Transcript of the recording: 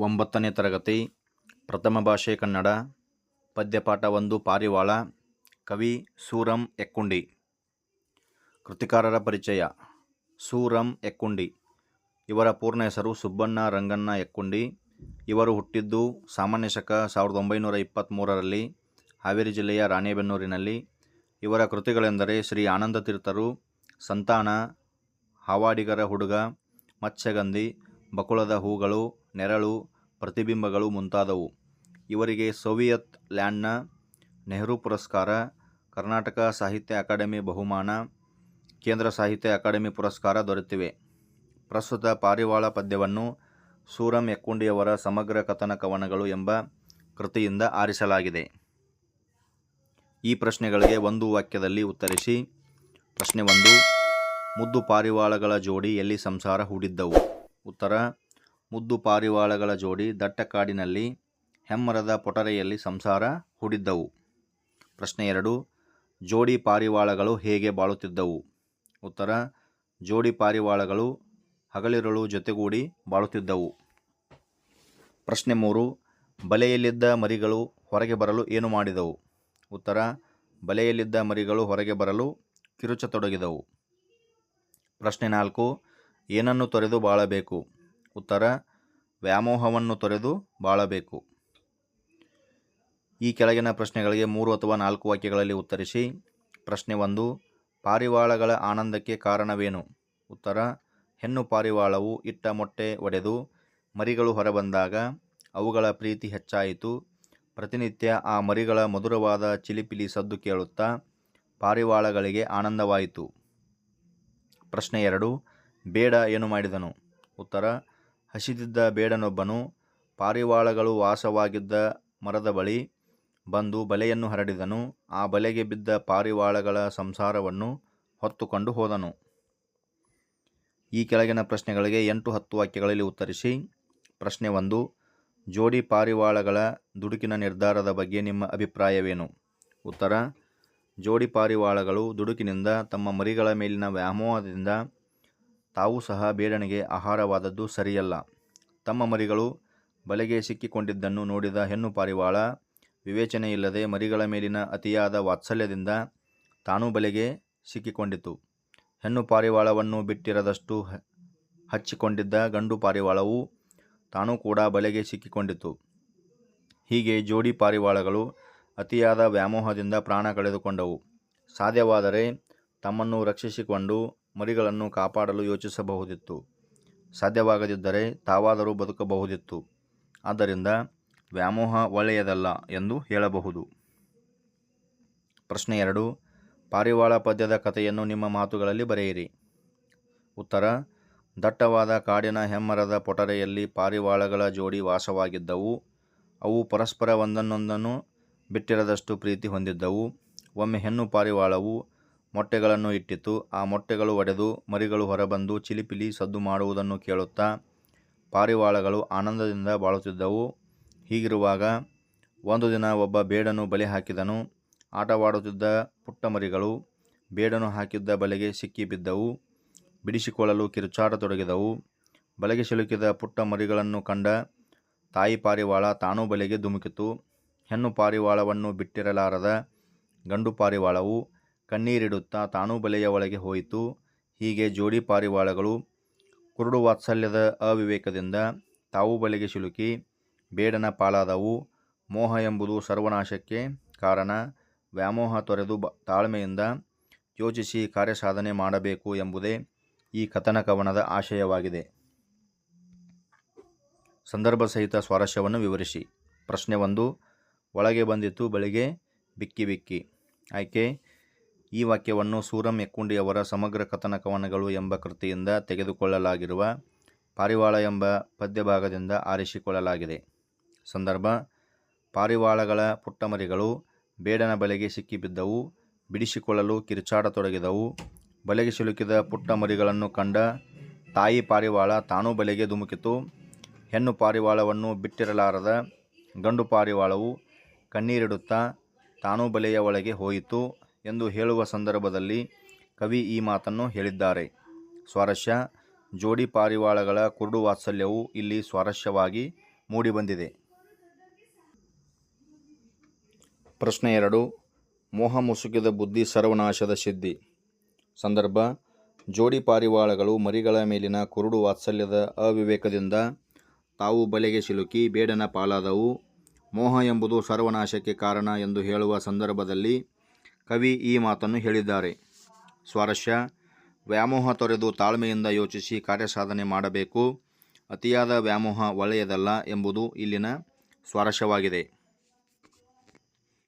ಒಂಬತ್ತನೇ ತರಗತಿ, ಪ್ರಥಮ ಭಾಷೆ ಕನ್ನಡ, ಪದ್ಯಪಾಠ ಒಂದು ಪಾರಿವಾಳ, ಕವಿ ಸೂರಂ ಎಕ್ಕುಂಡಿ. ಕೃತಿಕಾರರ ಪರಿಚಯ, ಸೂರಂ ಎಕ್ಕುಂಡಿ. ಇವರ ಪೂರ್ಣ ಹೆಸರು ಸುಬ್ಬಣ್ಣ ರಂಗಣ್ಣ ಎಕ್ಕುಂಡಿ. ಇವರು ಹುಟ್ಟಿದ್ದು ಸಾಮಾನ್ಯ ಶಕ ಸಾವಿರದ ಒಂಬೈನೂರ ಇಪ್ಪತ್ತ್ಮೂರರಲ್ಲಿ ಹಾವೇರಿ ಜಿಲ್ಲೆಯ ರಾಣೆಬೆನ್ನೂರಿನಲ್ಲಿ. ಇವರ ಕೃತಿಗಳೆಂದರೆ ಶ್ರೀ ಆನಂದ ತೀರ್ಥರು, ಸಂತಾನ, ಹಾವಾಡಿಗರ ಹುಡುಗ, ಮತ್ಸ್ಯಗಂಧಿ, ಬಕುಳದ ಹೂಗಳು ನೆರಳು, ಪ್ರತಿಬಿಂಬಗಳು ಮುಂತಾದವು. ಇವರಿಗೆ ಸೋವಿಯತ್ ಲ್ಯಾಂಡ್ನ ನೆಹರು ಪುರಸ್ಕಾರ, ಕರ್ನಾಟಕ ಸಾಹಿತ್ಯ ಅಕಾಡೆಮಿ ಬಹುಮಾನ, ಕೇಂದ್ರ ಸಾಹಿತ್ಯ ಅಕಾಡೆಮಿ ಪುರಸ್ಕಾರ ದೊರೆತಿವೆ. ಪ್ರಸ್ತುತ ಪಾರಿವಾಳ ಪದ್ಯವನ್ನು ಸೂರಂ ಎಕ್ಕುಂಡಿಯವರ ಸಮಗ್ರ ಕಥನ ಕವನಗಳು ಎಂಬ ಕೃತಿಯಿಂದ ಆರಿಸಲಾಗಿದೆ. ಈ ಪ್ರಶ್ನೆಗಳಿಗೆ ಒಂದು ವಾಕ್ಯದಲ್ಲಿ ಉತ್ತರಿಸಿ, ಪ್ರಶ್ನೆ ಒಂದು, ಮುದ್ದು ಪಾರಿವಾಳಗಳ ಜೋಡಿ ಎಲ್ಲಿ ಸಂಸಾರ ಹೂಡಿದ್ದವು? ಉತ್ತರ ಮುದ್ದು ಪಾರಿವಾಳಗಳ ಜೋಡಿ ದಟ್ಟ ಕಾಡಿನಲ್ಲಿ ಹೆಮ್ಮರದ ಪೊಟರೆಯಲ್ಲಿ ಸಂಸಾರ ಹೂಡಿದ್ದವು. ಪ್ರಶ್ನೆ ಎರಡು, ಜೋಡಿ ಪಾರಿವಾಳಗಳು ಹೇಗೆ ಬಾಳುತ್ತಿದ್ದವು? ಉತ್ತರ, ಜೋಡಿ ಪಾರಿವಾಳಗಳು ಹಗಲಿರುಳು ಜೊತೆಗೂಡಿ ಬಾಳುತ್ತಿದ್ದವು. ಪ್ರಶ್ನೆ ಮೂರು, ಬಲೆಯಲ್ಲಿದ್ದ ಮರಿಗಳು ಹೊರಗೆ ಬರಲು ಏನು ಮಾಡಿದವು? ಉತ್ತರ, ಬಲೆಯಲ್ಲಿದ್ದ ಮರಿಗಳು ಹೊರಗೆ ಬರಲು ಕಿರುಚತೊಡಗಿದವು. ಪ್ರಶ್ನೆ ನಾಲ್ಕು, ಏನನ್ನು ತೊರೆದು ಬಾಳಬೇಕು? ಉತ್ತರ ವ್ಯಾಮೋಹವನ್ನು ತೊರೆದು ಬಾಳಬೇಕು. ಈ ಕೆಳಗಿನ ಪ್ರಶ್ನೆಗಳಿಗೆ ಮೂರು ಅಥವಾ ನಾಲ್ಕು ವಾಕ್ಯಗಳಲ್ಲಿ ಉತ್ತರಿಸಿ. ಪ್ರಶ್ನೆ ಒಂದು, ಪಾರಿವಾಳಗಳ ಆನಂದಕ್ಕೆ ಕಾರಣವೇನು? ಉತ್ತರ, ಹೆಣ್ಣು ಪಾರಿವಾಳವು ಇಟ್ಟ ಮೊಟ್ಟೆ ಒಡೆದು ಮರಿಗಳು ಹೊರಬಂದಾಗ ಅವುಗಳ ಪ್ರೀತಿ ಹೆಚ್ಚಾಯಿತು. ಪ್ರತಿನಿತ್ಯ ಆ ಮರಿಗಳ ಮಧುರವಾದ ಚಿಲಿಪಿಲಿ ಸದ್ದು ಕೇಳುತ್ತಾ ಪಾರಿವಾಳಗಳಿಗೆ ಆನಂದವಾಯಿತು. ಪ್ರಶ್ನೆ ಎರಡು, ಬೇಡ ಏನು ಮಾಡಿದನು? ಉತ್ತರ ಹಸಿದಿದ್ದ ಬೇಡನೊಬ್ಬನು ಪಾರಿವಾಳಗಳು ವಾಸವಾಗಿದ್ದ ಮರದ ಬಳಿ ಬಂದು ಬಲೆಯನ್ನು ಹರಡಿದನು. ಆ ಬಲೆಗೆ ಬಿದ್ದ ಪಾರಿವಾಳಗಳ ಸಂಸಾರವನ್ನು ಹೊತ್ತುಕೊಂಡು ಹೋದನು. ಈ ಕೆಳಗಿನ ಪ್ರಶ್ನೆಗಳಿಗೆ ಎಂಟು ಹತ್ತು ವಾಕ್ಯಗಳಲ್ಲಿ ಉತ್ತರಿಸಿ, ಪ್ರಶ್ನೆ ಒಂದು, ಜೋಡಿ ಪಾರಿವಾಳಗಳ ದುಡುಕಿನ ನಿರ್ಧಾರದ ಬಗ್ಗೆ ನಿಮ್ಮ ಅಭಿಪ್ರಾಯವೇನು? ಉತ್ತರ, ಜೋಡಿ ಪಾರಿವಾಳಗಳು ದುಡುಕಿನಿಂದ ತಮ್ಮ ಮರಿಗಳ ಮೇಲಿನ ವ್ಯಾಮೋಹದಿಂದ ತಾವು ಸಹ ಬೇಡನಿಗೆ ಆಹಾರವಾದದ್ದು ಸರಿಯಲ್ಲ. ತಮ್ಮ ಮರಿಗಳು ಬಲೆಗೆ ಸಿಕ್ಕಿಕೊಂಡಿದ್ದನ್ನು ನೋಡಿದ ಹೆಣ್ಣು ಪಾರಿವಾಳ, ವಿವೇಚನೆಯಿಲ್ಲದೆ ಮರಿಗಳ ಮೇಲಿನ ಅತಿಯಾದ ವಾತ್ಸಲ್ಯದಿಂದ ತಾನೂ ಬಲೆಗೆ ಸಿಕ್ಕಿಕೊಂಡಿತು. ಹೆಣ್ಣು ಪಾರಿವಾಳವನ್ನು ಬಿಟ್ಟಿರದಷ್ಟು ಹಚ್ಚಿಕೊಂಡಿದ್ದ ಗಂಡು ಪಾರಿವಾಳವು ತಾನೂ ಕೂಡ ಬಲೆಗೆ ಸಿಕ್ಕಿಕೊಂಡಿತು. ಹೀಗೆ ಜೋಡಿ ಪಾರಿವಾಳಗಳು ಅತಿಯಾದ ವ್ಯಾಮೋಹದಿಂದ ಪ್ರಾಣ ಕಳೆದುಕೊಂಡವು. ಸಾಧ್ಯವಾದರೆ ತಮ್ಮನ್ನು ರಕ್ಷಿಸಿಕೊಂಡು ಮರಿಗಳನ್ನು ಕಾಪಾಡಲು ಯೋಚಿಸಬಹುದಿತ್ತು. ಸಾಧ್ಯವಾಗದಿದ್ದರೆ ತಾವಾದರೂ ಬದುಕಬಹುದಿತ್ತು. ಆದ್ದರಿಂದ ವ್ಯಾಮೋಹ ಒಳ್ಳೆಯದಲ್ಲ ಎಂದು ಹೇಳಬಹುದು. ಪ್ರಶ್ನೆ ಎರಡು ಪಾರಿವಾಳ ಪದ್ಯದ ಕಥೆಯನ್ನು ನಿಮ್ಮ ಮಾತುಗಳಲ್ಲಿ ಬರೆಯಿರಿ. ಉತ್ತರ, ದಟ್ಟವಾದ ಕಾಡಿನ ಹೆಮ್ಮರದ ಪೊಟರೆಯಲ್ಲಿ ಪಾರಿವಾಳಗಳ ಜೋಡಿ ವಾಸವಾಗಿದ್ದವು. ಅವು ಪರಸ್ಪರ ಒಂದನ್ನೊಂದನ್ನು ಬಿಟ್ಟಿರದಷ್ಟು ಪ್ರೀತಿ ಹೊಂದಿದ್ದವು. ಒಮ್ಮೆ ಹೆಣ್ಣು ಪಾರಿವಾಳವು ಮೊಟ್ಟೆಗಳನ್ನು ಇಟ್ಟಿತು. ಆ ಮೊಟ್ಟೆಗಳು ಒಡೆದು ಮರಿಗಳು ಹೊರಬಂದು ಚಿಲಿಪಿಲಿ ಸದ್ದು ಮಾಡುವುದನ್ನು ಕೇಳುತ್ತಾ ಪಾರಿವಾಳಗಳು ಆನಂದದಿಂದ ಬಾಳುತ್ತಿದ್ದವು. ಹೀಗಿರುವಾಗ ಒಂದು ದಿನ ಒಬ್ಬ ಬೇಡನು ಬಲೆ ಹಾಕಿದನು. ಆಟವಾಡುತ್ತಿದ್ದ ಪುಟ್ಟ ಮರಿಗಳು ಬೇಡನು ಹಾಕಿದ್ದ ಬಲೆಗೆ ಸಿಕ್ಕಿ ಬಿದ್ದವು. ಬಿಡಿಸಿಕೊಳ್ಳಲು ಕಿರುಚಾಡತೊಡಗಿದವು ಬಲೆಗೆ ಸಿಲುಕಿದ ಪುಟ್ಟ ಮರಿಗಳನ್ನು ಕಂಡ ತಾಯಿ ಪಾರಿವಾಳ ತಾನೂ ಬಲೆಗೆ ಧುಮುಕಿತು. ಹೆಣ್ಣು ಪಾರಿವಾಳವನ್ನು ಬಿಟ್ಟಿರಲಾರದ ಗಂಡು ಪಾರಿವಾಳವು ಕಣ್ಣೀರಿಡುತ್ತಾ ತಾನೂ ಬಲೆಯ ಒಳಗೆ ಹೋಯಿತು. ಹೀಗೆ ಜೋಡಿ ಪಾರಿವಾಳಗಳು ಕುರುಡು ವಾತ್ಸಲ್ಯದ ಅವಿವೇಕದಿಂದ ತಾವು ಬಲೆಗೆ ಸಿಲುಕಿ, ಬೇಡನ ಪಾಲಾದವು. ಮೋಹ ಎಂಬುದು ಸರ್ವನಾಶಕ್ಕೆ ಕಾರಣ. ವ್ಯಾಮೋಹ ತೊರೆದು ಬ, ತಾಳ್ಮೆಯಿಂದ ಯೋಚಿಸಿ ಕಾರ್ಯಸಾಧನೆ ಮಾಡಬೇಕು ಎಂಬುದೇ ಈ ಕಥನ ಕವನದ ಆಶಯವಾಗಿದೆ. ಸಂದರ್ಭ ಸಹಿತ ಸ್ವಾರಸ್ಯವನ್ನು ವಿವರಿಸಿ. ಪ್ರಶ್ನೆ ಒಂದು, ಒಳಗೆ ಬಂದಿತ್ತು, ಬೆಳಿಗ್ಗೆ ಬಿಕ್ಕಿ ಬಿಕ್ಕಿ. ಆಯ್ಕೆ ಈ ವಾಕ್ಯವನ್ನು ಸೂರಂ ಎಕ್ಕುಂಡಿಯವರ ಸಮಗ್ರ ಕಥನ ಕವನಗಳು ಎಂಬ ಕೃತಿಯಿಂದ ತೆಗೆದುಕೊಳ್ಳಲಾಗಿರುವ ಪಾರಿವಾಳ ಎಂಬ ಪದ್ಯಭಾಗದಿಂದ ಆರಿಸಿಕೊಳ್ಳಲಾಗಿದೆ. ಸಂದರ್ಭ, ಪಾರಿವಾಳಗಳ ಪುಟ್ಟಮರಿಗಳು ಬೇಡನ ಬಲೆಗೆ ಸಿಕ್ಕಿಬಿದ್ದವು, ಬಿಡಿಸಿಕೊಳ್ಳಲು ಕಿರುಚಾಡತೊಡಗಿದವು ಬಲೆಗೆ ಸಿಲುಕಿದ ಪುಟ್ಟ ಮರಿಗಳನ್ನು ಕಂಡ ತಾಯಿ ಪಾರಿವಾಳ ತಾನೂ ಬಲೆಗೆ ಧುಮುಕಿತು. ಹೆಣ್ಣು ಪಾರಿವಾಳವನ್ನು ಬಿಟ್ಟಿರಲಾರದ ಗಂಡು ಪಾರಿವಾಳವು ಕಣ್ಣೀರಿಡುತ್ತಾ ತಾನೂ ಬಲೆಯ ಒಳಗೆ ಹೋಯಿತು. ಎಂದು ಹೇಳುವ ಸಂದರ್ಭದಲ್ಲಿ ಕವಿ ಈ ಮಾತನ್ನು ಹೇಳಿದ್ದಾರೆ. ಸ್ವಾರಸ್ಯ, ಜೋಡಿ ಪಾರಿವಾಳಗಳ ಕುರುಡು ವಾತ್ಸಲ್ಯವು ಇಲ್ಲಿ ಸ್ವಾರಸ್ಯವಾಗಿ ಮೂಡಿಬಂದಿದೆ. ಪ್ರಶ್ನೆ ಎರಡು, ಮೋಹ ಮುಸುಕಿದ ಬುದ್ಧಿ ಸರ್ವನಾಶದ ಸಿದ್ಧಿ. ಸಂದರ್ಭ, ಜೋಡಿ ಪಾರಿವಾಳಗಳು ಮರಿಗಳ ಮೇಲಿನ ಕುರುಡು ವಾತ್ಸಲ್ಯದ ಅವಿವೇಕದಿಂದ ತಾವು ಬಲೆಗೆ ಸಿಲುಕಿ ಬೇಡನ ಪಾಲಾದವು. ಮೋಹ ಎಂಬುದು ಸರ್ವನಾಶಕ್ಕೆ ಕಾರಣ ಎಂದು ಹೇಳುವ ಸಂದರ್ಭದಲ್ಲಿ ಕವಿ ಈ ಮಾತನ್ನು ಹೇಳಿದ್ದಾರೆ. ಸ್ವಾರಸ್ಯ, ವ್ಯಾಮೋಹ ತೊರೆದು ತಾಳ್ಮೆಯಿಂದ ಯೋಚಿಸಿ ಕಾರ್ಯಸಾಧನೆ ಮಾಡಬೇಕು. ಅತಿಯಾದ ವ್ಯಾಮೋಹ ಒಳ್ಳೆಯದಲ್ಲ ಎಂಬುದು ಇಲ್ಲಿನ ಸ್ವಾರಸ್ಯವಾಗಿದೆ.